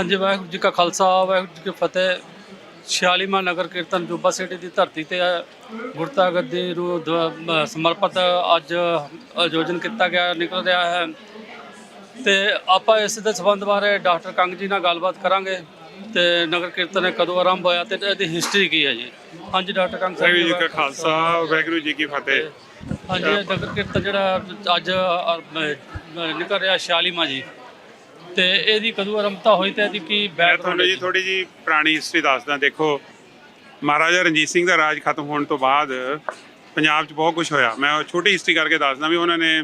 ਹਾਂਜੀ ਵਾਹਿਗੁਰੂ ਜੀ ਕਾ ਖਾਲਸਾ ਵਾਹਿਗੁਰੂ ਜੀ ਕੀ ਫਤਿਹ। 46ਵਾਂ ਨਗਰ ਕੀਰਤਨ ਜੁਬਾ ਸਿਟੀ ਦੀ ਧਰਤੀ ਤੇ ਗੁਰਤਾ ਗੱਦੀ ਮ- ਸਮਰਪਿਤ ਅੱਜ ਆਯੋਜਨ ਕੀਤਾ ਗਿਆ ਨਿਕਲ ਰਿਹਾ ਹੈ। ਤੇ ਆਪਾਂ ਇਸ ਦੇ ਸੰਬੰਧ ਬਾਰੇ ਡਾਕਟਰ ਕੰਗ ਜੀ ਨਾਲ ਗੱਲਬਾਤ ਕਰਾਂਗੇ। ਤੇ ਨਗਰ ਕੀਰਤਨ ਕਦੋਂ ਆਰੰਭ ਹੋਇਆ ਤੇ ਇਹਦੀ ਹਿਸਟਰੀ ਕੀ ਹੈ ਜੀ? ਹਾਂਜੀ ਡਾਕਟਰ ਕੰਗ ਸਾਹਿਬ। ਵਾਹਿਗੁਰੂ ਜੀ ਕਾ ਖਾਲਸਾ ਵਾਹਿਗੁਰੂ ਜੀ ਕੀ ਫਤਿਹ। ਹਾਂਜੀ ਨਗਰ ਕੀਰਤਨ ਜਿਹੜਾ ਅੱਜ ਨਿਕਲ ਰਿਹਾ 46ਵਾਂ ਜੀ। ਤੇ ਇਹਦੀ ਕਦੋਂ ਆਰੰਭਤਾ ਹੋਈ ਤੇ ਇਹਦੀ ਕੀ ਮੈਂ ਬੈਕਗ੍ਰਾਉਂਡ ਤੁਹਾਨੂੰ ਜੀ ਥੋੜੀ ਜੀ? ਪੁਰਾਣੀ ਹਿਸਟਰੀ ਦੱਸਦਾ ਦੇਖੋ ਮਹਾਰਾਜਾ ਰਣਜੀਤ ਸਿੰਘ ਦਾ ਰਾਜ ਖਤਮ ਹੋਣ ਤੋਂ ਬਾਅਦ ਪੰਜਾਬ 'ਚ ਬਹੁਤ ਕੁਝ ਹੋਇਆ। ਮੈਂ ਉਹ ਛੋਟੀ ਹਿਸਟਰੀ ਕਰਕੇ ਦੱਸਦਾ ਵੀ ਉਹਨਾਂ ਨੇ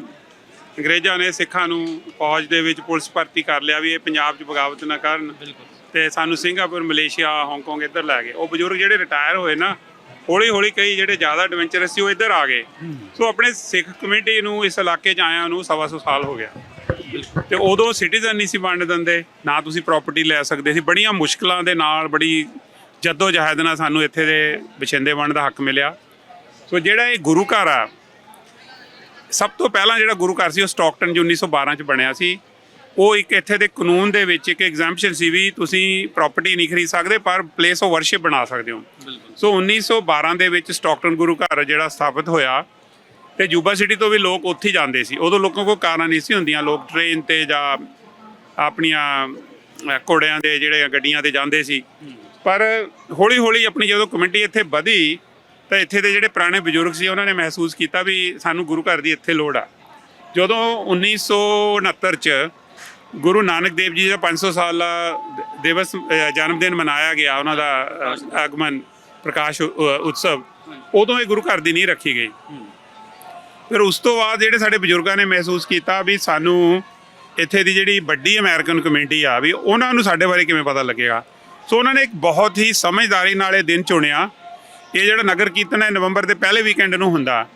ਅੰਗਰੇਜ਼ਾਂ ਨੇ ਸਿੱਖਾਂ ਨੂੰ ਫੌਜ ਦੇ ਵਿੱਚ ਪੁਲਿਸ ਭਰਤੀ ਕਰ ਲਿਆ ਵੀ ਇਹ ਪੰਜਾਬ 'ਚ ਬਗਾਵਤ ਨਾ ਕਰਨ। ਬਿਲਕੁਲ। ਤੇ ਸਾਨੂੰ ਸਿੰਗਾਪੁਰ ਮਲੇਸ਼ੀਆ ਹਾਂਗਕਾਂਗ ਇੱਧਰ ਲੈ ਗਏ। ਉਹ ਬਜ਼ੁਰਗ ਜਿਹੜੇ ਰਿਟਾਇਰ ਹੋਏ ਨਾ ਹੌਲੀ ਹੌਲੀ ਕਈ ਜਿਹੜੇ ਜ਼ਿਆਦਾ ਐਡਵੈਂਚਰਸ ਸੀ ਉਹ ਇੱਧਰ ਆ ਗਏ। ਸੋ ਆਪਣੇ ਸਿੱਖ ਕਮਿਊਨਿਟੀ ਨੂੰ ਇਸ ਇਲਾਕੇ 'ਚ ਆਇਆਂ ਨੂੰ ਸਵਾ ਸੌ ਸਾਲ ਹੋ ਗਿਆ। ਤੇ ਉਦੋਂ ਸਿਟੀਜ਼ਨ ਨਹੀਂ ਸੀ ਵੰਡ ਦਿੰਦੇ ਨਾ ਤੁਸੀਂ ਪ੍ਰਾਪਰਟੀ ਲੈ ਸਕਦੇ ਸੀ। ਬੜੀਆਂ ਮੁਸ਼ਕਲਾਂ ਦੇ ਨਾਲ ਬੜੀ ਜੱਦੋ ਜਹਿਦ ਨਾਲ ਸਾਨੂੰ ਇੱਥੇ ਦੇ ਬਛਿੰਦੇ ਵੰਡ ਦਾ ਹੱਕ ਮਿਲਿਆ। ਸੋ ਜਿਹੜਾ ਇਹ ਗੁਰੂ ਘਰ ਆ ਸਭ ਤੋਂ ਪਹਿਲਾਂ ਜਿਹੜਾ ਗੁਰੂ ਘਰ ਸੀ ਉਹ ਸਟਾਕਟਨ 'ਚ 1912 ਚ ਬਣਿਆ ਸੀ। ਉਹ ਇੱਕ ਇੱਥੇ ਦੇ ਕਾਨੂੰਨ ਦੇ ਵਿੱਚ ਇੱਕ ਐਗਜ਼ੈਂਪਸ਼ਨ ਸੀ ਵੀ ਤੁਸੀਂ ਪ੍ਰਾਪਰਟੀ ਨਹੀਂ ਖਰੀਦ ਸਕਦੇ ਪਰ ਪਲੇਸ ਆਫ ਵਰਸ਼ਿਪ ਬਣਾ ਸਕਦੇ ਹੋ। ਸੋ 1912 ਦੇ ਵਿੱਚ ਸਟਾਕਟਨ ਗੁਰੂ ਘਰ ਜਿਹੜਾ ਸਥਾਪਿਤ ਹੋਇਆ ਤੇ ਜੂਬਾ ਸਿਟੀ ਤੋਂ ਵੀ ਲੋਕ ਉੱਥੇ ਹੀ ਜਾਂਦੇ ਸੀ। ਉਦੋਂ ਲੋਕਾਂ ਕੋਲ ਕਾਰਾਂ ਨਹੀਂ ਸੀ ਹੁੰਦੀਆਂ। ਲੋਕ ਟ੍ਰੇਨ ਤੇ ਜਾਂ ਆਪਣੀਆਂ ਅਹ, ਘੋੜਿਆਂ ਦੇ ਜਿਹੜੇ ਗੱਡੀਆਂ ਤੇ ਜਾਂਦੇ ਸੀ। ਪਰ ਹੌਲੀ ਹੌਲੀ ਆਪਣੀ ਜਦੋਂ ਕਮਿਊਨਿਟੀ ਇੱਥੇ ਵਧੀ ਤਾਂ ਇੱਥੇ ਦੇ ਜਿਹੜੇ ਪੁਰਾਣੇ ਬਜ਼ੁਰਗ ਸੀ ਉਹਨਾਂ ਨੇ ਮਹਿਸੂਸ ਕੀਤਾ ਵੀ ਸਾਨੂੰ ਗੁਰੂ ਘਰ ਦੀ ਇੱਥੇ ਲੋੜ ਆ। ਜਦੋਂ 1969 ਚ ਗੁਰੂ ਨਾਨਕ ਦੇਵ ਜੀ ਦਾ 500 ਸਾਲਾ ਦ- ਦਿਵਸ ਜਨਮ ਦਿਨ ਮਨਾਇਆ ਗਿਆ ਉਹਨਾਂ ਦਾ ਆਗਮਨ ਪ੍ਰਕਾਸ਼ ਉਤਸਵ ਉਦੋਂ ਇਹ ਗੁਰੂ ਘਰ ਦੀ ਨਹੀਂ ਰੱਖੀ ਗਈ। ਫਿਰ ਉਸ ਤੋਂ ਬਾਅਦ ਜਿਹੜੇ ਸਾਡੇ ਬਜ਼ੁਰਗਾਂ ਨੇ ਮਹਿਸੂਸ ਕੀਤਾ ਵੀ ਸਾਨੂੰ ਇੱਥੇ ਦੀ ਜਿਹੜੀ ਵੱਡੀ ਅਮਰੀਕਨ ਕਮਿਊਨਿਟੀ ਆ ਵੀ ਉਹਨਾਂ ਨੂੰ ਸਾਡੇ ਬਾਰੇ ਕਿਵੇਂ ਪਤਾ ਲੱਗੇਗਾ। ਸੋ ਉਹਨਾਂ ਨੇ ਇੱਕ ਬਹੁਤ ਹੀ ਸਮਝਦਾਰੀ ਨਾਲ ਇਹ ਦਿਨ ਚੁਣਿਆ। ਇਹ ਜਿਹੜਾ ਨਗਰ ਕੀਰਤਨ ਹੈ ਨਵੰਬਰ ਦੇ ਪਹਿਲੇ ਵੀਕਐਂਡ ਨੂੰ ਹੁੰਦਾ।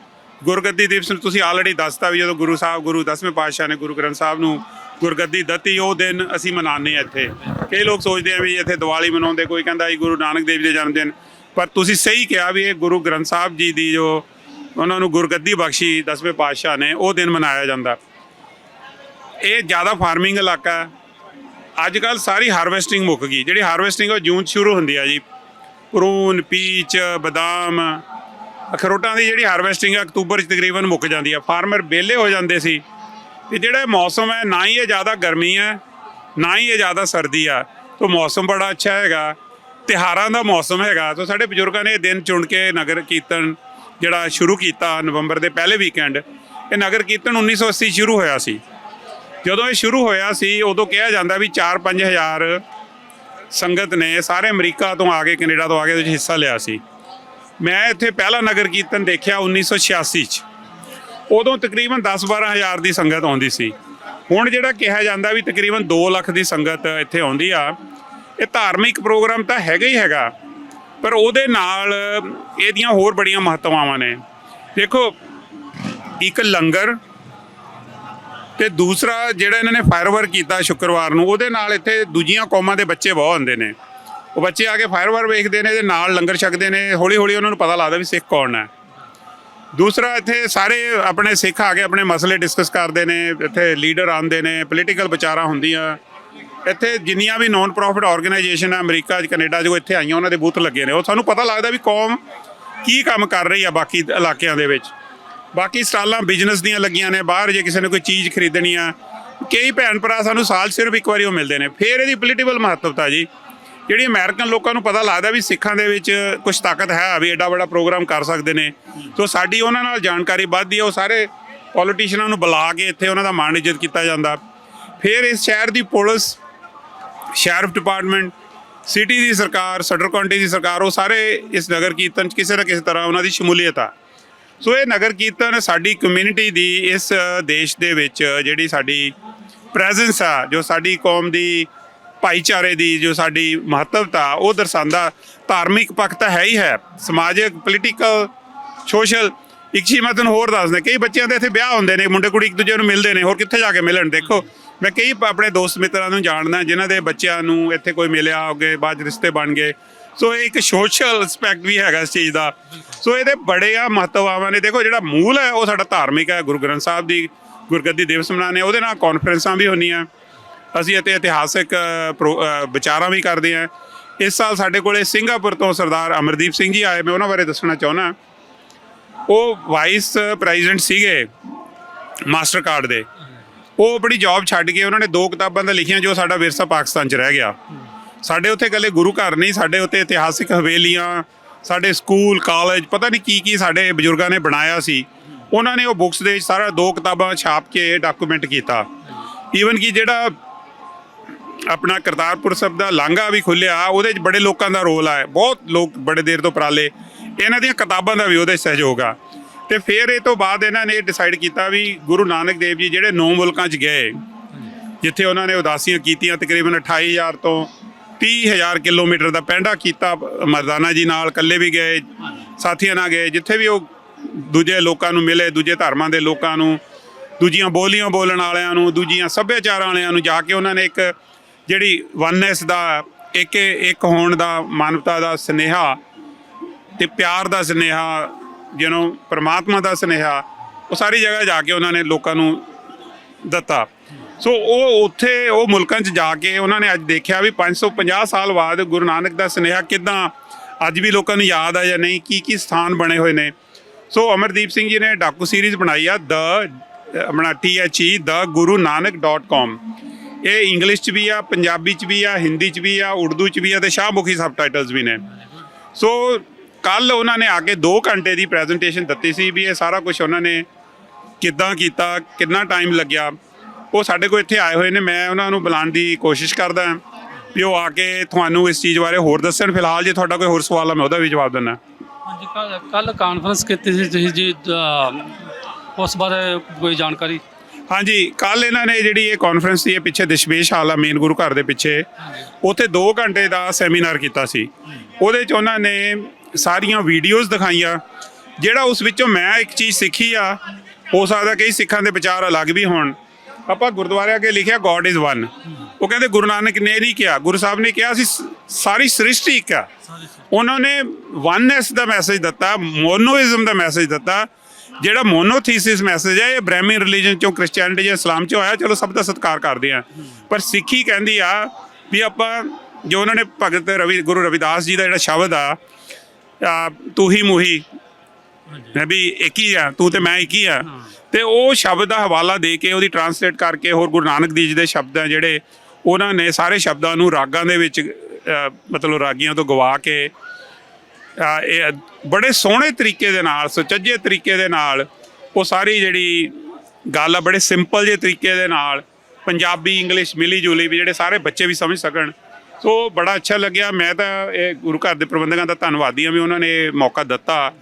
ਗੁਰਗੱਦੀ ਦਿਵਸ ਨੂੰ ਤੁਸੀਂ ਆਲਰੇਡੀ ਦੱਸਤਾ ਵੀ ਜਦੋਂ ਗੁਰੂ ਸਾਹਿਬ, ਗੁਰੂ ਦਸਵੇਂ ਪਾਤਸ਼ਾਹ ਨੇ ਗੁਰੂ ਗ੍ਰੰਥ ਸਾਹਿਬ ਨੂੰ ਗੁਰਗੱਦੀ ਦਿੱਤੀ, ਉਹ ਦਿਨ ਅਸੀਂ ਮਨਾਉਂਦੇ ਆ ਇੱਥੇ। ਕਈ ਲੋਕ ਸੋਚਦੇ ਆ ਵੀ ਇੱਥੇ ਦੀਵਾਲੀ ਮਨਾਉਂਦੇ, ਕੋਈ ਕਹਿੰਦਾ ਜੀ ਗੁਰੂ ਨਾਨਕ ਦੇਵ ਜੀ ਦੇ ਜਨਮ ਦਿਨ ਪਰ ਤੁਸੀਂ ਸਹੀ ਕਿਹਾ ਵੀ ਇਹ ਗੁਰੂ ਗ੍ਰੰਥ ਸਾਹਿਬ ਜੀ ਦੀ ਜੋ ਉਹਨਾਂ ਨੂੰ ਗੁਰਗੱਦੀ ਬਖਸ਼ੀ ਦਸਵੇਂ ਪਾਤਸ਼ਾਹ ਨੇ, ਉਹ ਦਿਨ ਮਨਾਇਆ ਜਾਂਦਾ। ਇਹ ਜ਼ਿਆਦਾ ਫਾਰਮਿੰਗ ਇਲਾਕਾ ਹੈ। ਅੱਜ ਕੱਲ ਸਾਰੀ ਹਾਰਵੈਸਟਿੰਗ ਮੁੱਕ ਗਈ। ਜਿਹੜੀ ਹਾਰਵੈਸਟਿੰਗ ਉਹ ਜੂਨ 'ਚ ਸ਼ੁਰੂ ਹੁੰਦੀ ਆ ਜੀ। ਪ੍ਰੂਨ ਪੀਚ, ਬਦਾਮ, ਅਖਰੋਟਾਂ ਦੀ ਜਿਹੜੀ ਹਾਰਵੈਸਟਿੰਗ ਆ, ਅਕਤੂਬਰ 'ਚ ਤਕਰੀਬਨ ਮੁੱਕ ਜਾਂਦੀ ਆ। ਫਾਰਮਰ ਵਿਹਲੇ ਹੋ ਜਾਂਦੇ ਸੀ। ਤੇ ਜਿਹੜਾ ਮੌਸਮ ਹੈ, ਨਾ ਹੀ ਇਹ ਜ਼ਿਆਦਾ ਗਰਮੀ ਹੈ, ਨਾ ਹੀ ਇਹ ਜ਼ਿਆਦਾ ਸਰਦੀ ਆ। ਤੋਂ ਮੌਸਮ ਬੜਾ ਅੱਛਾ ਹੈਗਾ। ਤਿਹਾਰਾਂ ਦਾ ਮੌਸਮ ਹੈਗਾ। ਤੋਂ ਸਾਡੇ ਬਜ਼ੁਰਗਾਂ ਨੇ ਇਹ ਦਿਨ ਚੁਣ ਕੇ ਨਗਰ ਕੀਰਤਨ ਜਿਹੜਾ ਸ਼ੁਰੂ ਕੀਤਾ ਨਵੰਬਰ ਦੇ ਪਹਿਲੇ ਵੀਕਐਂਡ ਇਹ ਨਗਰ ਕੀਰਤਨ 1980 ਸ਼ੁਰੂ ਹੋਇਆ ਸੀ। ਜਦੋਂ ਇਹ ਸ਼ੁਰੂ ਹੋਇਆ ਸੀ, ਉਦੋਂ ਕਿਹਾ ਜਾਂਦਾ ਵੀ 4-5 ਹਜ਼ਾਰ ਸੰਗਤ ਨੇ ਸਾਰੇ ਅਮਰੀਕਾ ਤੋਂ ਆ ਕੇ, ਕੈਨੇਡਾ ਤੋਂ ਆ ਕੇ ਇਹਦੇ ਹਿੱਸਾ ਲਿਆ ਸੀ। ਮੈਂ ਇੱਥੇ ਪਹਿਲਾ ਨਗਰ ਕੀਰਤਨ ਦੇਖਿਆ 1986 ਚ। ਉਦੋਂ ਤਕਰੀਬਨ 10-12 ਹਜ਼ਾਰ ਦੀ ਸੰਗਤ ਆਉਂਦੀ ਸੀ। ਹੁਣ ਜਿਹੜਾ ਕਿਹਾ ਜਾਂਦਾ ਵੀ ਤਕਰੀਬਨ 2 ਲੱਖ ਦੀ ਸੰਗਤ ਇੱਥੇ ਆਉਂਦੀ ਆ, ਇਹ ਧਾਰਮਿਕ ਪ੍ਰੋਗਰਾਮ ਤਾਂ ਹੈਗਾ ਹੀ ਹੈਗਾ। ਪਰ ਉਹਦੇ ਨਾਲ ਇਹਦੀਆਂ ਹੋਰ ਬੜੀਆਂ ਮਹੱਤਵਾਵਾਂ ਨੇ। ਦੇਖੋ, ਇੱਕ ਲੰਗਰ ਤੇ ਦੂਸਰਾ ਜਿਹੜਾ ਇਹਨਾਂ ਨੇ ਫਾਇਰਵਰਕ ਕੀਤਾ ਸ਼ੁੱਕਰਵਾਰ ਨੂੰ, ਉਹਦੇ ਨਾਲ ਇੱਥੇ ਦੂਜੀਆਂ ਕੌਮਾਂ ਦੇ ਬੱਚੇ ਬਹੁਤ ਹੁੰਦੇ ਨੇ। ਉਹ ਬੱਚੇ ਆ ਕੇ ਫਾਇਰਵਰਕ ਵੇਖਦੇ ਨੇ ਤੇ ਨਾਲ ਲੰਗਰ ਛਕਦੇ ਨੇ ਹੌਲੀ ਹੌਲੀ ਉਹਨਾਂ ਨੂੰ ਪਤਾ ਲੱਗਦਾ ਵੀ ਸਿੱਖ ਕੌਣ ਹੈ। ਦੂਸਰਾ, ਇੱਥੇ ਸਾਰੇ ਆਪਣੇ ਸਿੱਖ ਆ ਕੇ ਆਪਣੇ ਮਸਲੇ ਡਿਸਕਸ ਕਰਦੇ ਨੇ, ਇੱਥੇ ਲੀਡਰ ਆਉਂਦੇ ਨੇ ਪੋਲੀਟੀਕਲ ਵਿਚਾਰਾਂ ਹੁੰਦੀਆਂ। ਇੱਥੇ ਜਿੰਨੀਆਂ ਵੀ ਨਾਨ ਪ੍ਰੋਫਿਟ ਆਰਗੇਨਾਈਜੇਸ਼ਨ ਆ, ਅਮਰੀਕਾ 'ਚ, ਕੈਨੇਡਾ 'ਚ, ਉਹ ਇੱਥੇ ਆਈਆਂ, ਉਹਨਾਂ ਦੇ ਬੂਥ ਲੱਗੇ ਨੇ। ਉਹ ਸਾਨੂੰ ਪਤਾ ਲੱਗਦਾ ਵੀ ਕੌਮ ਕੀ ਕੰਮ ਕਰ ਰਹੀ ਆ ਬਾਕੀ ਇਲਾਕਿਆਂ ਦੇ ਵਿੱਚ। ਬਾਕੀ ਸਟਾਲਾਂ ਬਿਜ਼ਨਸ ਦੀਆਂ ਲੱਗੀਆਂ ਨੇ, ਬਾਹਰ ਜੇ ਕਿਸੇ ਨੇ ਕੋਈ ਚੀਜ਼ ਖਰੀਦਣੀ ਆ, ਕਈ ਭੈਣ ਭਰਾ ਸਾਨੂੰ ਸਾਲ ਸਿਰਫ ਇੱਕ ਵਾਰੀ ਉਹ ਮਿਲਦੇ ਨੇ। ਫਿਰ ਇਹਦੀ ਪੋਲੀਟੀਕਲ ਮਹੱਤਵਤਾ ਜੀ। ਜਿਹੜੀ ਅਮਰੀਕਨ ਲੋਕਾਂ ਨੂੰ ਪਤਾ ਲੱਗਦਾ ਵੀ ਸਿੱਖਾਂ ਦੇ ਵਿੱਚ ਕੁਝ ਤਾਕਤ ਹੈ ਵੀ ਐਡਾ ਵੱਡਾ ਪ੍ਰੋਗਰਾਮ ਕਰ ਸਕਦੇ ਨੇ। ਸੋ ਸਾਡੀ ਉਹਨਾਂ ਨਾਲ ਜਾਣਕਾਰੀ ਵੱਧਦੀ ਹੈ ਉਹ ਸਾਰੇ ਪੋਲੀਟੀਸ਼ੀਅਨਾਂ ਨੂੰ ਬੁਲਾ ਕੇ ਇੱਥੇ ਉਹਨਾਂ ਦਾ ਮਾਣ ਇੱਜ਼ਤ ਕੀਤਾ ਜਾਂਦਾ। ਫਿਰ ਇਸ ਸ਼ਹਿਰ ਦੀ ਪੁਲਿਸ ਸ਼ੈਰਿਫ ਡਿਪਾਰਟਮੈਂਟ ਸਿਟੀ ਦੀ ਸਰਕਾਰ, ਸਦਰ ਕਾਉਂਟੀ ਦੀ ਸਰਕਾਰ, ਉਹ ਸਾਰੇ ਇਸ ਨਗਰ ਕੀਰਤਨ 'ਚ ਕਿਸੇ ਨਾ ਕਿਸੇ ਤਰ੍ਹਾਂ ਉਹਨਾਂ ਦੀ ਸ਼ਮੂਲੀਅਤ ਆ। ਸੋ ਇਹ ਨਗਰ ਕੀਰਤਨ ਸਾਡੀ ਕਮਿਊਨਿਟੀ ਦੀ ਇਸ ਦੇਸ਼ ਦੇ ਵਿੱਚ ਜਿਹੜੀ ਸਾਡੀ ਪ੍ਰੈਜ਼ੈਂਸ ਆ, ਜੋ ਸਾਡੀ ਕੌਮ ਦੀ ਭਾਈਚਾਰੇ ਦੀ, ਜੋ ਸਾਡੀ ਮਹੱਤਵਤਾ, ਉਹ ਦਰਸਾਉਂਦਾ ਧਾਰਮਿਕ ਪੱਖ ਤਾਂ ਹੈ ਹੀ ਹੈ। ਸਮਾਜਿਕ ਪੋਲੀਟੀਕਲ ਸੋਸ਼ਲ ਇੱਕ ਚੀਜ਼ ਮੈਂ ਤੁਹਾਨੂੰ ਹੋਰ ਦੱਸਦਾ, ਕਈ ਬੱਚਿਆਂ ਦੇ ਇੱਥੇ ਵਿਆਹ ਹੁੰਦੇ ਨੇ, ਮੁੰਡੇ ਕੁੜੀ ਇੱਕ ਦੂਜੇ ਨੂੰ ਮਿਲਦੇ ਨੇ, ਹੋਰ ਕਿੱਥੇ ਜਾ ਕੇ ਮਿਲਣ? ਦੇਖੋ, ਮੈਂ ਕਈ ਆਪਣੇ ਦੋਸਤ ਮਿੱਤਰਾਂ ਨੂੰ ਜਾਣਦਾ, ਜਿਨ੍ਹਾਂ ਦੇ ਬੱਚਿਆਂ ਨੂੰ ਇੱਥੇ ਕੋਈ ਮਿਲਿਆ ਅੱਗੇ ਬਾਅਦ 'ਚ ਰਿਸ਼ਤੇ ਬਣ ਗਏ। ਸੋ ਇਹ ਇੱਕ ਸੋਸ਼ਲ ਐਸਪੈਕਟ ਵੀ ਹੈਗਾ ਇਸ ਚੀਜ਼ ਦਾ। ਸੋ ਇਹਦੇ ਬੜੇ ਆ ਮਹੱਤਵਾਵਾਂ ਨੇ। ਦੇਖੋ, ਜਿਹੜਾ ਮੂਲ ਹੈ, ਉਹ ਸਾਡਾ ਧਾਰਮਿਕ ਹੈ, ਗੁਰੂ ਗ੍ਰੰਥ ਸਾਹਿਬ ਦੀ ਗੁਰਗੱਦੀ ਦਿਵਸ ਮਨਾਉਂਦੇ ਉਹਦੇ ਨਾਲ ਕਾਨਫਰੰਸਾਂ ਵੀ ਹੁੰਦੀਆਂ। ਅਸੀਂ ਇੱਥੇ ਇਤਿਹਾਸਿਕ ਪ੍ਰੋ- ਵਿਚਾਰਾਂ ਵੀ ਕਰਦੇ ਹਾਂ। ਇਸ ਸਾਲ ਸਾਡੇ ਕੋਲੇ ਸਿੰਗਾਪੁਰ ਤੋਂ ਸਰਦਾਰ ਅਮਰਦੀਪ ਸਿੰਘ ਜੀ ਆਏ। ਮੈਂ ਉਹਨਾਂ ਬਾਰੇ ਦੱਸਣਾ ਚਾਹੁੰਦਾ। ਉਹ ਵਾਈਸ ਪ੍ਰੈਜ਼ੀਡੈਂਟ ਸੀਗੇ ਮਾਸਟਰ ਕਾਰਡ ਦੇ। ਉਹ ਆਪਣੀ ਜੌਬ ਛੱਡ ਕੇ ਉਹਨਾਂ ਨੇ ਦੋ ਕਿਤਾਬਾਂ ਤਾਂ ਲਿਖੀਆਂ ਜੋ ਸਾਡਾ ਵਿਰਸਾ ਪਾਕਿਸਤਾਨ 'ਚ ਰਹਿ ਗਿਆ। ਸਾਡੇ ਉੱਥੇ ਇਕੱਲੇ ਗੁਰੂ ਘਰ ਨਹੀਂ, ਸਾਡੇ ਉੱਤੇ ਇਤਿਹਾਸਿਕ ਹਵੇਲੀਆਂ, ਸਾਡੇ ਸਕੂਲ ਕਾਲਜ ਪਤਾ ਨਹੀਂ ਕੀ ਕੀ ਸਾਡੇ ਬਜ਼ੁਰਗਾਂ ਨੇ ਬਣਾਇਆ ਸੀ। ਉਹਨਾਂ ਨੇ ਉਹ ਬੁੱਕਸ ਦੇ ਸਾਰਾ ਦੋ ਕਿਤਾਬਾਂ ਛਾਪ ਕੇ ਡਾਕੂਮੈਂਟ ਕੀਤਾ। ਈਵਨ ਕਿ ਜਿਹੜਾ ਆਪਣਾ ਕਰਤਾਰਪੁਰ ਸਾਹਿਬ ਦਾ ਲਾਂਘਾ ਵੀ ਖੁੱਲਿਆ ਉਹਦੇ 'ਚ ਬੜੇ ਲੋਕਾਂ ਦਾ ਰੋਲ ਆ ਬਹੁਤ ਲੋਕ ਬੜੇ ਦੇਰ ਤੋਂ ਉਪਰਾਲੇ ਇਹਨਾਂ ਦੀਆਂ ਕਿਤਾਬਾਂ ਦਾ ਵੀ ਉਹਦੇ ਸਹਿਯੋਗ ਆ। ਤੇ ਫਿਰ ਇਹ ਤੋਂ ਬਾਅਦ ਇਹਨਾਂ ਨੇ ਡਿਸਾਈਡ ਕੀਤਾ ਵੀ ਗੁਰੂ ਨਾਨਕ ਦੇਵ ਜੀ ਜਿਹੜੇ ਨੌ ਮੁਲਕਾਂ 'ਚ ਗਏ, ਜਿੱਥੇ ਉਹਨਾਂ ਨੇ ਉਦਾਸੀਆਂ ਕੀਤੀਆਂ ਤਕਰੀਬਨ 28000 ਤੋਂ 30000 ਕਿਲੋਮੀਟਰ ਦਾ ਪੈਂਡਾ ਕੀਤਾ, ਮਰਦਾਨਾ ਜੀ ਨਾਲ ਇਕੱਲੇ ਵੀ ਗਏ, ਸਾਥੀਆਂ ਨਾਲ ਗਏ, ਜਿੱਥੇ ਵੀ ਉਹ ਦੂਜੇ ਲੋਕਾਂ ਨੂੰ ਮਿਲੇ, ਦੂਜੇ ਧਰਮਾਂ ਦੇ ਲੋਕਾਂ ਨੂੰ, ਦੂਜੀਆਂ ਬੋਲੀਆਂ ਬੋਲਣ ਵਾਲਿਆਂ ਨੂੰ, ਦੂਜੀਆਂ ਸੱਭਿਆਚਾਰਾਂ ਵਾਲਿਆਂ ਨੂੰ ਜਾ ਕੇ ਉਹਨਾਂ ਨੇ ਇੱਕ ਜਿਹੜੀ ਵਨਨੈਸ ਦਾ ਇੱਕ ਇੱਕ ਹੋਣ ਦਾ, ਮਾਨਵਤਾ ਦਾ ਸਨੇਹਾ ਤੇ ਪਿਆਰ ਦਾ ਸਨੇਹਾ ਜਿਹਨੂੰ ਪ੍ਰਮਾਤਮਾ ਦਾ ਸਨੇਹਾ, ਉਹ ਸਾਰੀ ਜਗ੍ਹਾ ਜਾ ਕੇ ਉਹਨਾਂ ਨੇ ਲੋਕਾਂ ਨੂੰ ਦਿੱਤਾ। ਸੋ ਉਹ ਉੱਥੇ, ਉਹ ਮੁਲਕਾਂ 'ਚ ਜਾ ਕੇ ਉਹਨਾਂ ਨੇ ਅੱਜ ਦੇਖਿਆ ਵੀ 550 ਸਾਲ ਬਾਅਦ ਗੁਰੂ ਨਾਨਕ ਦਾ ਸਨੇਹਾ ਕਿਦਾਂ, ਅੱਜ ਵੀ ਲੋਕਾਂ ਨੂੰ ਯਾਦ ਆ ਜਾਂ ਨਹੀਂ, ਕੀ ਕੀ ਸਥਾਨ ਬਣੇ ਹੋਏ ਨੇ। ਸੋ ਅਮਰਦੀਪ ਸਿੰਘ ਜੀ ਨੇ ਡਾਕੂ ਸੀਰੀਜ਼ ਬਣਾਈ ਆ, ਦ, ਆਪਣਾ ਟੀ ਐਚ ਈ ਦ, ਗੁਰੂ ਨਾਨਕ.com ਇਹ ਇੰਗਲਿਸ਼ 'ਚ ਵੀ ਆ, ਪੰਜਾਬੀ 'ਚ ਵੀ ਆ, ਹਿੰਦੀ 'ਚ ਵੀ ਆ, ਉਰਦੂ 'ਚ ਵੀ ਆ ਤੇ ਸ਼ਾਹਮੁਖੀ ਸਬਟਾਈਟਲਸ ਵੀ ਨੇ। ਸੋ ਕੱਲ ਉਹਨਾਂ ਨੇ ਆ ਕੇ 2 ਘੰਟੇ ਦੀ ਪ੍ਰੈਜੈਂਟੇਸ਼ਨ ਦਿੱਤੀ ਸੀ ਵੀ ਇਹ ਸਾਰਾ ਕੁਝ ਉਹਨਾਂ ਨੇ ਕਿੱਦਾਂ ਕੀਤਾ ਕਿੰਨਾ ਟਾਈਮ ਲੱਗਿਆ। ਉਹ ਸਾਡੇ ਕੋਲ ਇੱਥੇ ਆਏ ਹੋਏ ਨੇ ਮੈਂ ਉਹਨਾਂ ਨੂੰ ਬੁਲਾਉਣ ਦੀ ਕੋਸ਼ਿਸ਼ ਕਰਦਾ ਹਾਂ ਵੀ ਉਹ ਆ ਕੇ ਤੁਹਾਨੂੰ ਇਸ ਚੀਜ਼ ਬਾਰੇ ਹੋਰ ਦੱਸਣ। ਫਿਲਹਾਲ ਜੇ ਤੁਹਾਡਾ ਕੋਈ ਹੋਰ ਸਵਾਲ ਆ ਮੈਂ ਉਹਦਾ ਵੀ ਜਵਾਬ ਦਿੰਦਾ। ਹਾਂਜੀ ਕੱਲ ਕਾਨਫਰੰਸ ਕੀਤੀ ਸੀ ਤੁਸੀਂ ਜੀ ਉਸ ਬਾਰੇ ਕੋਈ ਜਾਣਕਾਰੀ? ਹਾਂਜੀ ਕੱਲ ਇਹਨਾਂ ਨੇ ਜਿਹੜੀ ਇਹ ਕਾਨਫਰੰਸ ਸੀ ਇਹ ਪਿੱਛੇ ਦਸ਼ਮੇਸ਼ ਹਾਲ ਮੇਨ ਗੁਰੂ ਘਰ ਦੇ ਪਿੱਛੇ। ਉੱਥੇ 2 ਘੰਟੇ ਦਾ ਸੈਮੀਨਾਰ ਕੀਤਾ ਸੀ। ਉਹਦੇ 'ਚ ਉਹਨਾਂ ਨੇ ਸਾਰੀਆਂ ਵੀਡੀਓਜ਼ ਦਿਖਾਈਆਂ ਜਿਹੜਾ ਉਸ ਵਿੱਚੋਂ ਮੈਂ ਇੱਕ ਚੀਜ਼ ਸਿੱਖੀ ਆ ਹੋ ਸਕਦਾ ਕਈ ਸਿੱਖਾਂ ਦੇ ਵਿਚਾਰ ਅਲੱਗ ਵੀ ਹੋਣ। ਆਪਾਂ ਗੁਰਦੁਆਰੇ ਅੱਗੇ ਲਿਖਿਆ ਗੋਡ ਇਜ਼ ਵਨ ਉਹ ਕਹਿੰਦੇ ਗੁਰੂ ਨਾਨਕ ਨੇ ਨਹੀਂ ਕਿਹਾ ਗੁਰੂ ਸਾਹਿਬ ਨੇ ਕਿਹਾ ਸੀ ਸਾਰੀ ਸ੍ਰਿਸ਼ਟੀ ਇੱਕ ਆ। ਉਹਨਾਂ ਨੇ ਵਨਨੈਸ ਦਾ ਮੈਸੇਜ ਦਿੱਤਾ ਮੋਨੋਇਜ਼ਮ ਦਾ ਮੈਸੇਜ ਦਿੱਤਾ। ਜਿਹੜਾ ਮੋਨੋਥੀਸਿਸ ਮੈਸੇਜ ਹੈ ਇਹ ਬ੍ਰਾਹਮਣ ਰਿਲੀਜਨ ਚੋਂ ਕ੍ਰਿਸਚੀਅਨਿਟੀ ਜਾਂ ਇਸਲਾਮ ਚੋਂ ਆਇਆ ਚਲੋ ਸਭ ਦਾ ਸਤਿਕਾਰ ਕਰਦੇ ਆ। ਪਰ ਸਿੱਖੀ ਕਹਿੰਦੀ ਆ ਵੀ ਆਪਾਂ ਜੋ ਉਹਨਾਂ ਨੇ ਭਗਤ ਰਵੀ ਗੁਰੂ ਰਵਿਦਾਸ ਜੀ ਦਾ ਜਿਹੜਾ ਸ਼ਬਦ ਆ, ਤੂੰ ਹੀ ਮੂਹੀ। ਮੈਂ ਵੀ ਇੱਕ ਹੀ ਆ ਤੂੰ ਤੇ ਮੈਂ ਇੱਕ ਹੀ ਆ। ਤੇ ਉਹ ਸ਼ਬਦ ਦਾ ਹਵਾਲਾ ਦੇ ਕੇ ਉਹਦੀ ਟਰਾਂਸਲੇਟ ਕਰਕੇ ਹੋਰ ਗੁਰੂ ਨਾਨਕ ਦੇਵ ਜੀ ਦੇ ਸ਼ਬਦ ਆ ਜਿਹੜੇ ਉਹਨਾਂ ਨੇ ਸਾਰੇ ਸ਼ਬਦਾਂ ਨੂੰ ਰਾਗਾਂ ਦੇ ਵਿੱਚ ਮਤਲਬ ਰਾਗੀਆਂ ਤੋਂ ਗਵਾ ਕੇ ਇਹ ਬੜੇ ਸੋਹਣੇ ਤਰੀਕੇ ਦੇ ਨਾਲ ਸੁਚੱਜੇ ਤਰੀਕੇ ਦੇ ਨਾਲ ਉਹ ਸਾਰੀ ਜਿਹੜੀ ਗੱਲ ਆ ਬੜੇ ਸਿੰਪਲ ਜਿਹੇ ਤਰੀਕੇ ਦੇ ਨਾਲ ਪੰਜਾਬੀ ਇੰਗਲਿਸ਼ ਮਿਲੀ ਜੁਲੀ ਵੀ ਜਿਹੜੇ ਸਾਰੇ ਬੱਚੇ ਵੀ ਸਮਝ ਸਕਣ। ਸੋ ਬੜਾ ਅੱਛਾ ਲੱਗਿਆ। ਮੈਂ ਤਾਂ ਇਹ ਗੁਰੂ ਘਰ ਦੇ ਪ੍ਰਬੰਧਕਾਂ ਦਾ ਧੰਨਵਾਦੀ ਹਾਂ ਵੀ ਉਹਨਾਂ ਨੇ ਇਹ ਮੌਕਾ ਦਿੱਤਾ।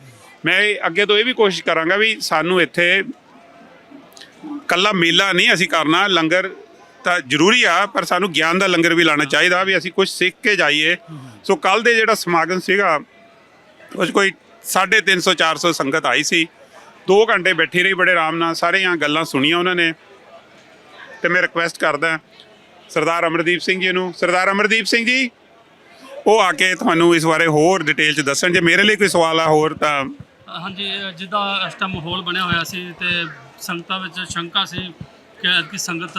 ਮੈਂ ਇਹ ਅੱਗੇ ਤੋਂ ਇਹ ਵੀ ਕੋਸ਼ਿਸ਼ ਕਰਾਂਗਾ ਵੀ ਸਾਨੂੰ ਇੱਥੇ ਕੱਲਾ ਮੇਲਾ ਨਹੀਂ ਅਸੀਂ ਕਰਨਾ, ਲੰਗਰ ਤਾਂ ਜ਼ਰੂਰੀ ਆ, ਪਰ ਸਾਨੂੰ ਗਿਆਨ ਦਾ ਲੰਗਰ ਵੀ ਲਾਣਾ ਚਾਹੀਦਾ ਵੀ ਅਸੀਂ ਕੁਝ ਸਿੱਖ ਕੇ ਜਾਈਏ। ਸੋ ਕੱਲ ਦੇ ਜਿਹੜਾ ਸਮਾਗਮ ਸੀਗਾ ਉਹ 'ਚ ਕੋਈ 350 400 ਸੰਗਤ ਆਈ ਸੀ। 2 ਘੰਟੇ ਬੈਠੀ ਰਹੀ ਬੜੇ ਆਰਾਮ ਨਾਲ, ਸਾਰੀਆਂ ਗੱਲਾਂ ਸੁਣੀਆਂ ਉਹਨਾਂ ਨੇ। ਤੇ ਮੈਂ ਰਿਕੁਐਸਟ ਕਰਦਾ ਸਰਦਾਰ ਅਮਰਦੀਪ ਸਿੰਘ ਜੀ ਨੂੰ। ਸਰਦਾਰ ਅਮਰਦੀਪ ਸਿੰਘ ਜੀ ਉਹ ਆ ਕੇ ਤੁਹਾਨੂੰ ਇਸ ਬਾਰੇ ਹੋਰ ਡਿਟੇਲ ਚ ਦੱਸਣ। ਜੇ ਮੇਰੇ ਲਈ ਕੋਈ ਸਵਾਲ ਆ ਹੋਰ ਤਾਂ ਹਾਂਜੀ ਜਿੱਦਾਂ ਇਸ ਟਾਈਮ ਮਾਹੌਲ ਬਣਿਆ ਹੋਇਆ ਸੀ ਤੇ ਸੰਗਤਾਂ ਵਿੱਚ ਸ਼ੰਕਾ ਸੀ ਕਿ ਕਿ ਸੰਗਤ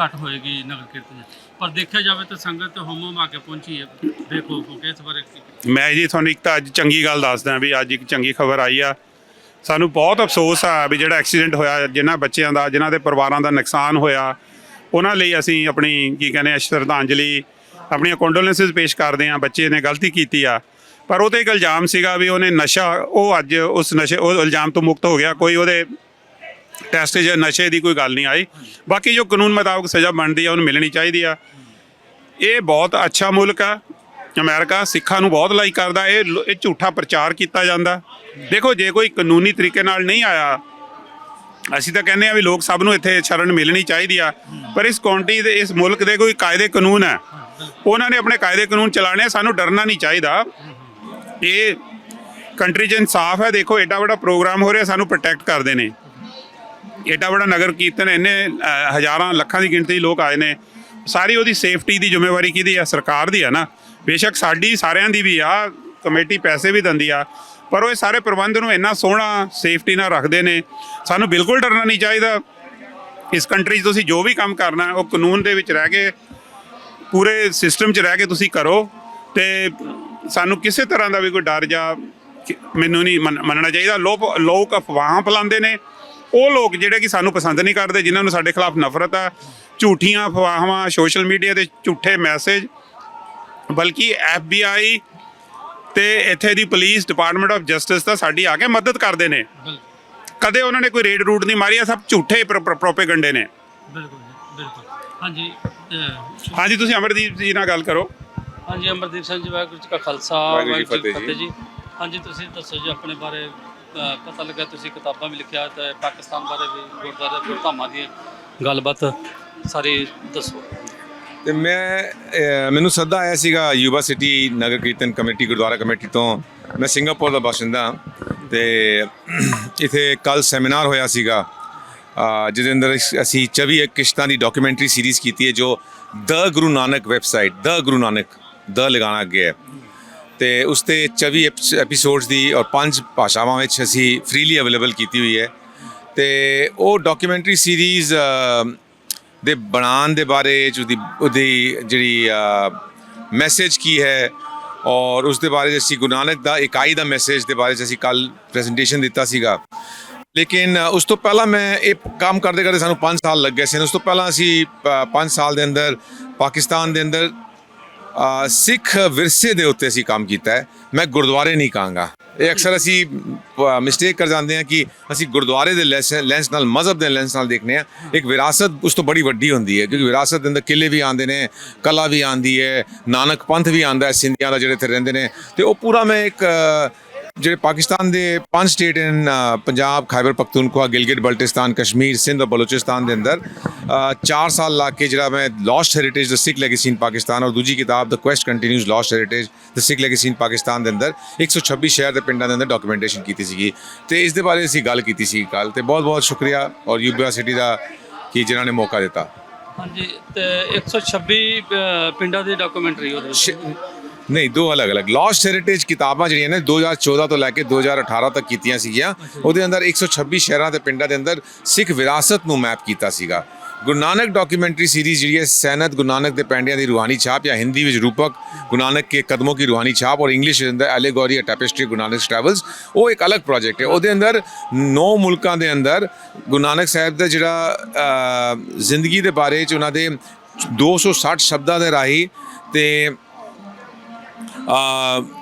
ਘੱਟ ਹੋਏਗੀ ਨਗਰ ਕੀਰਤਨ। ਪਰ ਦੇਖਿਆ ਜਾਵੇ ਤਾਂ ਸੰਗਤ ਹੋਮੋ ਮਾ ਕੇ ਪਹੁੰਚੀ ਹੈ। ਦੇਖੋ ਕਿ ਇਸ ਬਾਰੇ ਮੈਂ ਜੀ ਤੁਹਾਨੂੰ ਇੱਕ ਤਾਂ ਅੱਜ ਚੰਗੀ ਗੱਲ ਦੱਸਦਾ ਵੀ ਅੱਜ ਇੱਕ ਚੰਗੀ ਖਬਰ ਆਈ ਆ। ਸਾਨੂੰ ਬਹੁਤ ਅਫਸੋਸ ਆ ਵੀ ਜਿਹੜਾ ਐਕਸੀਡੈਂਟ ਹੋਇਆ ਜਿਨ੍ਹਾਂ ਬੱਚਿਆਂ ਦਾ ਜਿਨ੍ਹਾਂ ਦੇ ਪਰਿਵਾਰਾਂ ਦਾ ਨੁਕਸਾਨ ਹੋਇਆ ਉਹਨਾਂ ਲਈ ਅਸੀਂ ਆਪਣੀ ਕੀ ਕਹਿੰਦੇ ਆ, ਸ਼ਰਧਾਂਜਲੀ, ਆਪਣੀਆਂ ਕੰਡੋਲੈਂਸਸ ਪੇਸ਼ ਕਰਦੇ ਆ ਬੱਚੇ ਨੇ ਗਲਤੀ ਕੀਤੀ ਆ। ਪਰ ਉਹ ਉਹਤੇ ਇੱਕ ਇਲਜ਼ਾਮ ਸੀਗਾ ਵੀ ਉਹਨੇ ਨਸ਼ਾ, ਉਹ ਅੱਜ ਉਸ ਨਸ਼ੇ, ਉਹ ਇਲਜ਼ਾਮ ਤੋਂ ਮੁਕਤ ਹੋ ਗਿਆ, ਕੋਈ ਉਹਦੇ ਟੈਸਟ 'ਚ ਨਸ਼ੇ ਦੀ ਕੋਈ ਗੱਲ ਨਹੀਂ ਆਈ। ਬਾਕੀ ਜੋ ਕਾਨੂੰਨ ਮੁਤਾਬਕ ਸਜ਼ਾ ਬਣਦੀ ਆ, ਉਹਨੂੰ ਮਿਲਣੀ ਚਾਹੀਦੀ ਆ। ਇਹ ਬਹੁਤ ਅੱਛਾ ਮੁਲਕ ਆ। ਅਮਰੀਕਾ ਸਿੱਖਾਂ ਨੂੰ ਬਹੁਤ ਲਾਈਕ ਕਰਦਾ। ਇਹ ਇਹ ਝੂਠਾ ਪ੍ਰਚਾਰ ਕੀਤਾ ਜਾਂਦਾ। ਦੇਖੋ, ਜੇ ਕੋਈ ਕਾਨੂੰਨੀ ਤਰੀਕੇ ਨਾਲ ਨਹੀਂ ਆਇਆ ਅਸੀਂ ਤਾਂ ਕਹਿੰਦੇ ਆ ਵੀ ਲੋਕ ਸਭ ਨੂੰ ਇੱਥੇ ਸ਼ਰਨ ਮਿਲਣੀ ਚਾਹੀਦੀ ਆ ਪਰ ਇਸ ਕੌਂਟੀ ਦੇ ਇਸ ਮੁਲਕ ਦੇ ਕੋਈ ਕਾਇਦੇ ਕਾਨੂੰਨ ਹੈ। ਉਹਨਾਂ ਨੇ ਆਪਣੇ ਕਾਇਦੇ ਕਾਨੂੰਨ ਚਲਾਣੇ ਆ, ਸਾਨੂੰ ਡਰਨਾ ਨਹੀਂ ਚਾਹੀਦਾ। ਇਹ ਕੰਟਰੀ 'ਚ ਇਨਸਾਫ ਹੈ ਦੇਖੋ ਐਡਾ ਵੱਡਾ ਪ੍ਰੋਗਰਾਮ ਹੋ ਰਿਹਾ ਸਾਨੂੰ ਪ੍ਰੋਟੈਕਟ ਕਰਦੇ ਨੇ। ਐਡਾ ਵੱਡਾ ਨਗਰ ਕੀਰਤਨ ਇੰਨੇ ਹਜ਼ਾਰਾਂ ਲੱਖਾਂ ਦੀ ਗਿਣਤੀ ਲੋਕ ਆਏ ਨੇ। ਸਾਰੀ ਉਹਦੀ ਸੇਫਟੀ ਦੀ ਜ਼ਿੰਮੇਵਾਰੀ ਕਿਹਦੀ ਆ? ਸਰਕਾਰ ਦੀ ਆ ਨਾ। ਬੇਸ਼ੱਕ ਸਾਡੀ ਸਾਰਿਆਂ ਦੀ ਵੀ ਆ ਕਮੇਟੀ ਪੈਸੇ ਵੀ ਦਿੰਦੀ ਆ। ਪਰ ਉਹ ਇਹ ਸਾਰੇ ਪ੍ਰਬੰਧ ਨੂੰ ਇੰਨਾ ਸੋਹਣਾ ਸੇਫਟੀ ਨਾਲ ਰੱਖਦੇ ਨੇ, ਸਾਨੂੰ ਬਿਲਕੁਲ ਡਰਨਾ ਨਹੀਂ ਚਾਹੀਦਾ। ਇਸ ਕੰਟਰੀ 'ਚ ਤੁਸੀਂ ਜੋ ਵੀ ਕੰਮ ਕਰਨਾ, ਉਹ ਕਾਨੂੰਨ ਦੇ ਵਿੱਚ ਰਹਿ ਕੇ, ਪੂਰੇ ਸਿਸਟਮ 'ਚ ਰਹਿ ਕੇ ਤੁਸੀਂ ਕਰੋ ਤੇ ਸਾਨੂੰ ਕਿਸੇ ਤਰ੍ਹਾਂ ਦਾ ਵੀ ਕੋਈ ਡਰ ਜਾਂ ਮੈਨੂੰ ਨਹੀਂ ਮੰਨ- ਮੰਨਣਾ ਚਾਹੀਦਾ। ਲੋਕ ਲੋਕ ਅਫਵਾਹਾਂ ਫੈਲਾਉਂਦੇ ਨੇ। ਉਹ ਲੋਕ ਜਿਹੜੇ ਕਿ ਸਾਨੂੰ ਪਸੰਦ ਨਹੀਂ ਕਰਦੇ, ਜਿਨ੍ਹਾਂ ਨੂੰ ਸਾਡੇ ਖਿਲਾਫ ਨਫ਼ਰਤ ਆ, ਝੂਠੀਆਂ ਅਫਵਾਹਾਂ, ਸੋਸ਼ਲ ਮੀਡੀਆ ਤੇ ਝੂਠੇ ਮੈਸੇਜ ਬਲਕਿ FBI ਤੇ ਇੱਥੇ ਦੀ ਪੁਲਿਸ ਡਿਪਾਰਟਮੈਂਟ ਆਫ ਜਸਟਿਸ ਤਾਂ ਸਾਡੀ ਆ ਕੇ ਮਦਦ ਕਰਦੇ ਨੇ। ਕਦੇ ਉਹਨਾਂ ਨੇ ਕੋਈ ਰੇਡ ਰੂਟ ਨਹੀਂ ਮਾਰੀ ਆ ਸਭ ਝੂਠੇ ਪ੍ਰੋਪੇਗੰਡੇ ਨੇ। ਬਿਲਕੁਲ ਬਿਲਕੁਲ। ਹਾਂਜੀ ਤੁਸੀਂ ਅਮਰਦੀਪ ਜੀ ਨਾਲ ਗੱਲ ਕਰੋ। ਹਾਂਜੀ ਅਮਰਦੀਪ ਸਿੰਘ ਜੀ ਵਾਹਿਗੁਰੂ ਜੀ ਕਾ ਖਾਲਸਾ ਵਾਹਿਗੁਰੂ ਜੀ ਫਤਿਹ ਹਾਂਜੀ ਤੁਸੀਂ ਦੱਸੋ ਜੀ ਆਪਣੇ ਬਾਰੇ ਪਤਾ ਲੱਗਾ ਤੁਸੀਂ ਕਿਤਾਬਾਂ ਵੀ ਲਿਖਿਆ ਤੇ ਪਾਕਿਸਤਾਨ ਬਾਰੇ ਵੀ ਗੁਰਦੁਆਰੇ ਗੁਰਧਾਮਾਂ ਦੀ ਗੱਲਬਾਤ ਸਾਰੀ ਦੱਸੋ। ਤੇ ਮੈਂ ਮੈਨੂੰ ਸੱਦਾ ਆਇਆ ਸੀਗਾ Yuba city Nagar Kirtan committee, Gurdwara committee ਤੋਂ। ਮੈਂ ਸਿੰਗਾਪੁਰ ਦਾ ਬਾਸ਼ਿੰਦਾ। ਹਾਂ ਤੇ ਇਥੇ ਕੱਲ ਸੈਮੀਨਾਰ ਹੋਇਆ ਸੀਗਾ। ਜਿਹਦੇ ਅੰਦਰ ਅਸੀਂ 24 ਕਿਸ਼ਤਾਂ ਦੀ ਡਾਕੂਮੈਂਟਰੀ ਸੀਰੀਜ਼ ਕੀਤੀ ਹੈ, ਜੋ the Guru Nanak website the Guru Nanak, the ਲਗਾਣਾ ਗਿਆ ਹੈ। ਤੇ ਉਸ ਤੇ 24 ਐਪਸ- ਐਪੀਸੋਡਸ ਦੀ ਔਰ ਪੰਜ ਭਾਸ਼ਾਵਾਂ ਵਿੱਚ ਅਸੀਂ ਫ੍ਰੀਲੀ ਅਵੇਲੇਬਲ ਕੀਤੀ ਹੋਈ ਹੈ। ਤੇ ਉਹ ਡਾਕੂਮੈਂਟਰੀ ਸੀਰੀਜ਼ ਦੇ ਬਣਾਉਣ ਦੇ ਬਾਰੇ 'ਚ ਉਹਦੀ ਉਹਦੀ ਜਿਹੜੀ ਮੈਸੇਜ ਕੀ ਹੈ ਔਰ ਉਸ ਦੇ ਬਾਰੇ 'ਚ ਅਸੀਂ ਗੁਰੂ ਨਾਨਕ ਦਾ ਇਕਾਈ ਦਾ ਮੈਸੇਜ ਦੇ ਬਾਰੇ 'ਚ ਅਸੀਂ ਕੱਲ ਪ੍ਰੈਜੈਂਟੇਸ਼ਨ ਦਿੱਤਾ ਸੀਗਾ। ਲੇਕਿਨ ਉਸ ਤੋਂ ਪਹਿਲਾਂ ਮੈਂ ਇਹ ਕੰਮ ਕਰਦੇ ਕਰਦੇ ਸਾਨੂੰ 5 ਸਾਲ ਲੱਗ ਗਏ ਸੀ। ਉਸ ਤੋਂ ਪਹਿਲਾਂ ਅਸੀਂ 5 ਸਾਲ ਦੇ ਅੰਦਰ ਪਾਕਿਸਤਾਨ ਦੇ ਅੰਦਰ ਸਿੱਖ ਵਿਰਸੇ ਦੇ ਉੱਤੇ ਅਸੀਂ ਕੰਮ ਕੀਤਾ ਹੈ। ਮੈਂ ਗੁਰਦੁਆਰੇ ਨਹੀਂ ਕਹਾਂਗਾ ਇਹ ਅਕਸਰ ਅਸੀਂ ਮਿਸਟੇਕ ਕਰ ਜਾਂਦੇ ਹਾਂ ਕਿ ਅਸੀਂ ਗੁਰਦੁਆਰੇ ਦੇ ਲੈਂਸ ਨਾਲ, ਮਜ਼ਹਬ ਦੇ ਲੈਂਸ ਨਾਲ ਦੇਖਨੇ ਆ ਇੱਕ ਵਿਰਾਸਤ ਉਸ ਤੋਂ ਬੜੀ ਵੱਡੀ ਹੁੰਦੀ ਹੈ, ਕਿਉਂਕਿ ਵਿਰਾਸਤ ਦੇ ਅੰਦਰ ਕਿਲੇ ਵੀ ਆਉਂਦੇ ਨੇ, ਕਲਾ ਵੀ ਆਉਂਦੀ ਹੈ, ਨਾਨਕ ਪੰਥ ਵੀ ਆਉਂਦਾ ਹੈ ਸਿੰਧੀਆਂ ਦਾ ਜਿਹੜੇ ਇੱਥੇ ਰਹਿੰਦੇ ਨੇ। ਤੇ ਉਹ ਪੂਰਾ ਮੈਂ ਇੱਕ ਜਿਹੜੇ ਪਾਕਿਸਤਾਨ ਦੇ ਪੰਜ ਸਟੇਟ ਇਨ ਪੰਜਾਬ ਖਾਈਬਰ ਪਖਤੂਨਖਵਾ ਗਿਲਗਿਟ ਬਲਟਿਸਤਾਨ ਕਸ਼ਮੀਰ ਸਿੰਧ ਔਰ ਬਲੋਚਿਸਤਾਨ ਦੇ ਅੰਦਰ 4 ਸਾਲ ਲਾ ਕੇ ਜਿਹੜਾ ਮੈਂ lost heritage the Sikh legacy in Pakistan ਔਰ ਦੂਜੀ ਕਿਤਾਬ the quest continues lost heritage the Sikh legacy in Pakistan ਦੇ ਅੰਦਰ 126 ਸ਼ਹਿਰ ਦੇ ਪਿੰਡਾਂ ਦੇ ਅੰਦਰ ਡਾਕੂਮੈਂਟੇਸ਼ਨ ਕੀਤੀ ਸੀਗੀ। ਤੇ ਇਸ ਦੇ ਬਾਰੇ ਅਸੀਂ ਗੱਲ ਕੀਤੀ ਸੀ ਕੱਲ ਤੇ ਬਹੁਤ ਬਹੁਤ ਸ਼ੁਕਰੀਆ ਔਰ ਯੂਨੀਵਰਸਿਟੀ ਦਾ ਕਿ ਜਿਨ੍ਹਾਂ ਨੇ ਮੌਕਾ ਦਿੱਤਾ। ਹਾਂਜੀ ਤੇ 126 ਅਹ, ਪਿੰਡਾਂ ਦੀ ਡਾਕੂਮੈਂਟਰੀ ਉਹਦੇ ਵਿੱਚ। ਨਹੀਂ ਦੋ ਅਲੱਗ-ਅਲੱਗ ਲਾਸਟ ਹੈਰੀਟੇਜ ਕਿਤਾਬਾਂ ਜਿਹੜੀਆਂ ਨੇ 2014 ਤੋਂ ਲੈ ਕੇ 2018 ਤੱਕ ਕੀਤੀਆਂ ਸੀਗੀਆਂ। ਉਹਦੇ ਅੰਦਰ 126 ਸ਼ਹਿਰਾਂ ਤੇ ਪਿੰਡਾਂ ਦੇ ਅੰਦਰ ਸਿੱਖ ਵਿਰਾਸਤ ਨੂੰ ਮੈਪ ਕੀਤਾ ਸੀਗਾ। ਗੁਰੂ ਨਾਨਕ ਡਾਕੂਮੈਂਟਰੀ ਸੀਰੀਜ਼ ਜਿਹੜੀ ਹੈ ਸੈਨਤ ਗੁਰੂ ਨਾਨਕ ਦੇ ਪੈਂਡਿਆਂ ਦੀ ਰੂਹਾਨੀ ਛਾਪ ਜਾਂ ਹਿੰਦੀ ਵਿੱਚ ਰੂਪਕ ਗੁਰੂ ਨਾਨਕ ਕੇ ਕਦਮੋਂ ਕੀ ਰੂਹਾਨੀ ਛਾਪ ਔਰ ਇੰਗਲਿਸ਼ ਦੇ ਅੰਦਰ ਐਲੀਗੋਰੀ ਟੈਪੇਸਟਰੀ ਗੁਰੂ ਨਾਨਕ ਟਰੈਵਲਸ ਉਹ ਇੱਕ ਅਲੱਗ ਪ੍ਰੋਜੈਕਟ ਹੈ। ਉਹਦੇ ਅੰਦਰ ਨੌ ਮੁਲਕਾਂ ਦੇ ਅੰਦਰ ਗੁਰੂ ਨਾਨਕ ਸਾਹਿਬ ਦਾ ਜਿਹੜਾ ਜ਼ਿੰਦਗੀ ਦੇ ਬਾਰੇ ਚ ਉਹਨਾਂ ਦੇ 260 ਸ਼ਬਦਾਂ ਦੇ ਰਾਹੀਂ ਤੇ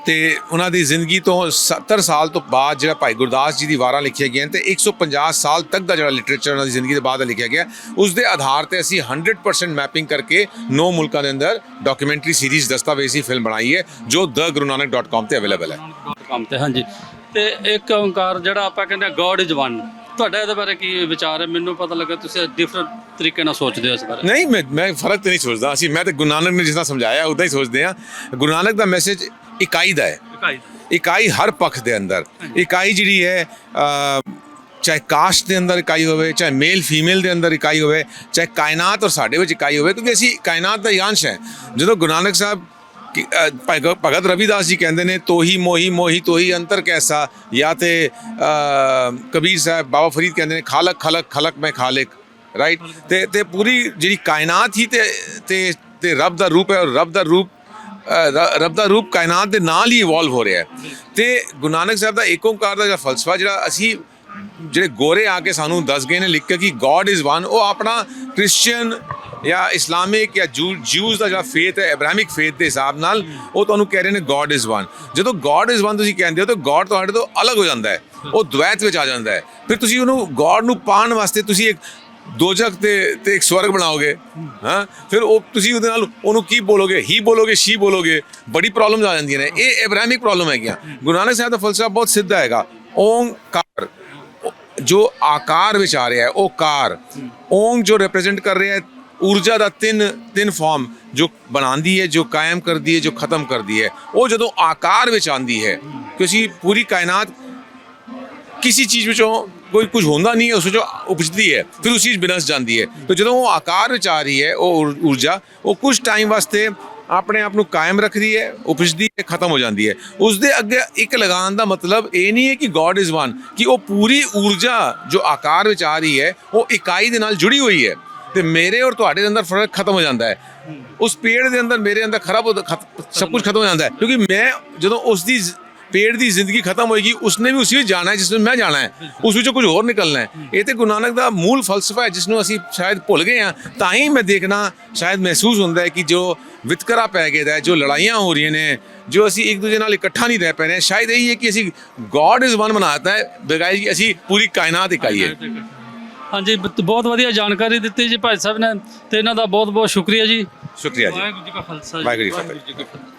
ਤੇ ਉਹਨਾਂ ਦੀ ਜ਼ਿੰਦਗੀ ਤੋਂ 70 ਸਾਲ ਤੋਂ ਬਾਅਦ ਜਿਹੜਾ ਭਾਈ ਗੁਰਦਾਸ ਜੀ ਦੀ ਵਾਰਾਂ ਲਿਖੀਆਂ ਗਈਆਂ ਤੇ 150 ਸਾਲ ਤੱਕ ਦਾ ਜਿਹੜਾ ਲਿਟਰੇਚਰ ਉਹਨਾਂ ਦੀ ਜ਼ਿੰਦਗੀ ਦੇ ਬਾਅਦ ਦਾ ਲਿਖਿਆ ਗਿਆ। ਉਸ ਦੇ ਆਧਾਰ ਤੇ ਅਸੀਂ 100% ਮੈਪਿੰਗ ਕਰਕੇ ਨੌ ਮੁਲਕਾਂ ਦੇ ਅੰਦਰ ਡਾਕੂਮੈਂਟਰੀ ਸੀਰੀਜ਼ ਦਸਤਾਵੇਜ਼ੀ ਫਿਲਮ ਬਣਾਈ ਹੈ, ਜੋ thegurunanak.com ਤੇ ਅਵੇਲੇਬਲ ਹੈ। ਕੰਮ ਤੇ, ਹਾਂਜੀ। ਤੇ ਇੱਕ ਓੰਕਾਰ ਜਿਹੜਾ ਆਪਾਂ ਕਹਿੰਦੇ ਗੋਡ ਇਜ਼ ਵਨ ਤੁਹਾਡਾ ਇਹਦੇ ਬਾਰੇ ਕੀ ਵਿਚਾਰ ਹੈ? ਮੈਨੂੰ ਪਤਾ ਲੱਗਾ ਤੁਸੀਂ ਡਿਫਰੈਂਟ ਤਰੀਕੇ ਨਾਲ ਸੋਚਦੇ ਹੋ ਇਸ ਬਾਰੇ। ਨਹੀਂ ਮੈਂ ਮੈਂ ਫ਼ਰਕ ਤੇ ਨਹੀਂ ਸੋਚਦਾ। ਅਸੀਂ ਮੈਂ ਤੇ ਗੁਰੂ ਨਾਨਕ ਨੇ ਜਿਸ ਤਰ੍ਹਾਂ ਸਮਝਾਇਆ ਉਦਾਂ ਹੀ ਸੋਚਦੇ ਹਾਂ। ਗੁਰੂ ਨਾਨਕ ਦਾ ਮੈਸੇਜ ਇਕਾਈ ਦਾ ਹੈ। ਇਕਾਈ ਇਕਾਈ ਹਰ ਪੱਖ ਦੇ ਅੰਦਰ। ਇਕਾਈ ਜਿਹੜੀ ਹੈ ਚਾਹੇ ਕਾਸਟ ਦੇ ਅੰਦਰ ਇਕਾਈ ਹੋਵੇ ਚਾਹੇ ਮੇਲ ਫੀਮੇਲ ਦੇ ਅੰਦਰ ਇਕਾਈ ਹੋਵੇ ਚਾਹੇ ਕਾਇਨਾਤ ਔਰ ਸਾਡੇ ਵਿੱਚ ਇਕਾਈ ਹੋਵੇ ਕਿਉਂਕਿ ਅਸੀਂ ਕਾਇਨਾਤ ਦਾ ਅੰਸ਼ ਹੈ। ਜਦੋਂ ਗੁਰੂ ਨਾਨਕ ਸਾਹਿਬ ਭਗਤ ਰਵਿਦਾਸ ਜੀ ਕਹਿੰਦੇ ਨੇ ਤੋਹੀ ਮੋਹੀ ਮੋਹੀ ਤੋਹੀ ਅੰਤਰ ਕੈਸਾ? ਜਾਂ ਤੇ ਕਬੀਰ ਸਾਹਿਬ ਬਾਬਾ ਫਰੀਦ ਕਹਿੰਦੇ ਨੇ ਖਾਲਕ ਖਲਕ ਖਲਕ ਮੈਂ ਖਾਲਿਕ ਰਾਈਟ ਤੇ ਤੇ ਪੂਰੀ ਜਿਹੜੀ ਕਾਇਨਾਤ ਹੀ ਤੇ ਤੇ ਤੇ ਰੱਬ ਦਾ ਰੂਪ ਹੈ ਔਰ ਰੱਬ ਦਾ ਰੂਪ ਅ, ਰੱਬ ਦਾ ਰੂਪ ਕਾਇਨਾਤ ਦੇ ਨਾਲ ਹੀ ਇਵੋਲਵ ਹੋ ਰਿਹਾ ਹੈ। ਤੇ ਗੁਰੂ ਨਾਨਕ ਸਾਹਿਬ ਦਾ ਏਕ ਓੰਕਾਰ ਦਾ ਜਿਹੜਾ ਫਲਸਫਾ ਜਿਹੜਾ ਅਸੀਂ ਜਿਹੜੇ ਗੋਰੇ ਆ ਕੇ ਸਾਨੂੰ ਦੱਸ ਗਏ ਨੇ ਲਿਖ ਕੇ ਕਿ ਗੋਡ ਇਜ਼ ਵਨ ਉਹ ਆਪਣਾ ਕ੍ਰਿਸਚੀਅਨ ਜਾਂ ਇਸਲਾਮਿਕ ਜਾਂ ਜਿਊਜ਼ ਦਾ ਜਿਹੜਾ ਫੇਥ ਹੈ ਐਬਰਾਹਿਮਿਕ ਫੇਥ ਦੇ ਹਿਸਾਬ ਨਾਲ, ਉਹ ਤੁਹਾਨੂੰ ਕਹਿ ਰਹੇ ਨੇ ਗੋਡ ਇਜ਼ ਵਨ ਜਦੋਂ ਗੋਡ ਇਜ਼ ਵਨ ਤੁਸੀਂ ਕਹਿੰਦੇ ਹੋ, ਤਾਂ ਗੋਡ ਤੁਹਾਡੇ ਤੋਂ ਅਲੱਗ ਹੋ ਜਾਂਦਾ ਹੈ। ਉਹ ਦ્વੈਤ ਵਿੱਚ ਆ ਜਾਂਦਾ ਹੈ। ਫਿਰ ਤੁਸੀਂ ਉਹਨੂੰ ਗੋਡ ਨੂੰ ਪਾਉਣ ਵਾਸਤੇ ਤੁਸੀਂ ਇੱਕ ਦੋਜਕ ਤੇ ਤੇ ਇੱਕ ਸਵਰਗ ਬਣਾਓਗੇ। ਹਾਂ? ਫਿਰ ਉਹ ਤੁਸੀਂ ਉਹਦੇ ਨਾਲ ਉਹਨੂੰ ਕੀ ਬੋਲੋਗੇ? ਹੀ ਬੋਲੋਗੇ ਸ਼ੀ ਬੋਲੋਗੇ। ਬੜੀ ਪ੍ਰੋਬਲਮਸ ਆ ਜਾਂਦੀਆਂ ਨੇ। ਇਹ ਐਬਰਾਹਿਮਿਕ ਪ੍ਰੋਬਲਮ ਹੈਗੀਆਂ। ਗੁਰੂ ਨਾਨਕ ਸਾਹਿਬ ਦਾ ਫਲਸਫਾ ਬਹੁਤ ਸਿੱਧਾ ਹੈਗਾ। ਓੰਕਾਰ। ਜੋ ਆਕਾਰ ਵਿੱਚ ਆ ਰਿਹਾ ਹੈ, ਉਹ ਕਾਰ। ਓਮ ਜੋ ਰਿਪਰੈਜ਼ੈਂਟ ਕਰ ਰਿਹਾ ਹੈ ਊਰਜਾ ਦਾ ਤਿੰਨ ਤਿੰਨ ਫਾਰਮ ਜੋ ਬਣਾਉਂਦੀ ਹੈ, ਜੋ ਕਾਇਮ ਕਰਦੀ ਹੈ, ਜੋ ਖਤਮ ਕਰਦੀ ਹੈ। ਉਹ ਜਦੋਂ ਆਕਾਰ ਵਿੱਚ ਆਂਦੀ ਹੈ ਕਿਉਂਕਿ ਪੂਰੀ ਕਾਇਨਾਤ ਕਿਸੇ ਚੀਜ਼ ਵਿੱਚੋਂ ਕੋਈ ਕੁਝ ਹੁੰਦਾ ਨਹੀਂ ਹੈ, ਉਸ ਵਿੱਚੋਂ ਉਪਜਦੀ ਹੈ, ਫਿਰ ਉਸ ਚੀਜ਼ ਬਿਨਸ ਜਾਂਦੀ ਹੈ। ਤੇ ਜਦੋਂ ਉਹ ਆਕਾਰ ਵਿੱਚ ਆ ਰਹੀ ਹੈ, ਉਹ ਊਰਜਾ, ਉਹ ਕੁਝ ਟਾਈਮ ਵਾਸਤੇ ਆਪਣੇ ਆਪ ਨੂੰ ਕਾਇਮ ਰੱਖਦੀ ਹੈ, ਉਪਜਦੀ ਹੈ, ਖਤਮ ਹੋ ਜਾਂਦੀ ਹੈ। ਉਸ ਦੇ ਅੱਗੇ ਇੱਕ ਲਗਾਉਣ ਦਾ ਮਤਲਬ ਇਹ ਨਹੀਂ ਹੈ ਕਿ ਗੋਡ ਇਜ਼ ਵਨ ਕਿ ਉਹ ਪੂਰੀ ਊਰਜਾ ਜੋ ਆਕਾਰ ਵਿੱਚ ਆ ਰਹੀ ਹੈ, ਉਹ ਇਕਾਈ ਦੇ ਨਾਲ ਜੁੜੀ ਹੋਈ ਹੈ। ਤੇ ਮੇਰੇ ਔਰ ਤੁਹਾਡੇ ਦੇ ਅੰਦਰ ਫ਼ਰਕ ਖਤਮ ਹੋ ਜਾਂਦਾ ਹੈ। ਉਸ ਪੇੜ ਦੇ ਅੰਦਰ ਮੇਰੇ ਅੰਦਰ ਖਰਾਬ ਸਭ ਕੁਝ ਖਤਮ ਹੋ ਜਾਂਦਾ ਹੈ। ਕਿਉਂਕਿ ਮੈਂ ਜਦੋਂ ਉਸ ਦੀ ਪੇੜ ਦੀ ਜ਼ਿੰਦਗੀ ਖਤਮ ਹੋਏਗੀ ਉਸਨੇ ਵੀ ਉਸੇ ਵਿੱਚ ਜਾਣਾ ਹੈ ਜਿਸ ਵਿੱਚ ਮੈਂ ਜਾਣਾ ਹੈ। ਉਸ ਵਿੱਚੋਂ ਕੁਝ ਹੋਰ ਨਿਕਲਣਾ ਹੈ। ਇਹ ਤੇ ਗੁਰੂ ਨਾਨਕ ਦਾ ਮੂਲ ਫਲਸਫਾ ਹੈ ਜਿਸ ਨੂੰ ਅਸੀਂ ਸ਼ਾਇਦ ਭੁੱਲ ਗਏ ਹਾਂ ਤਾਂ ਹੀ ਮੈਂ ਦੇਖਣਾ ਸ਼ਾਇਦ ਮਹਿਸੂਸ ਹੁੰਦਾ ਹੈ ਕਿ ਜੋ ਵਿਤਕਰਾ ਪੈ ਗਿਆ ਹੈ ਜੋ ਲੜਾਈਆਂ ਹੋ ਰਹੀਆਂ ਨੇ ਜੋ ਅਸੀਂ ਇੱਕ ਦੂਜੇ ਨਾਲ ਇਕੱਠਾ ਨਹੀਂ ਰਹਿ ਪਾ ਰਹੇ ਸ਼ਾਇਦ ਇਹੀ ਹੈ ਕਿ ਅਸੀਂ ਗੋਡ ਇਜ਼ ਵਨ ਬਣਾਤਾ ਹੈ ਬਗਾਈ ਕਿ ਅਸੀਂ ਪੂਰੀ ਕਾਇਨਾਤ ਇਕਾਈ ਹੈ। ਹਾਂਜੀ ਬ- ਬਹੁਤ ਵਧੀਆ ਜਾਣਕਾਰੀ ਦਿੱਤੀ ਜੀ ਭਾਈ ਸਾਹਿਬ ਨੇ ਤੇ ਇਹਨਾਂ ਦਾ ਬਹੁਤ ਬਹੁਤ ਸ਼ੁਕਰੀਆ ਜੀ। ਸ਼ੁਕਰੀਆ ਜੀ। ਵਾਹਿਗੁਰੂ ਜੀ ਕਾ ਖਾਲਸਾ ਜੀ। ਵਾਹਿਗੁਰੂ ਜੀ ਕੀ ਫਤਿਹ। ਜੀ ਕੀ ਫਤਿਹ।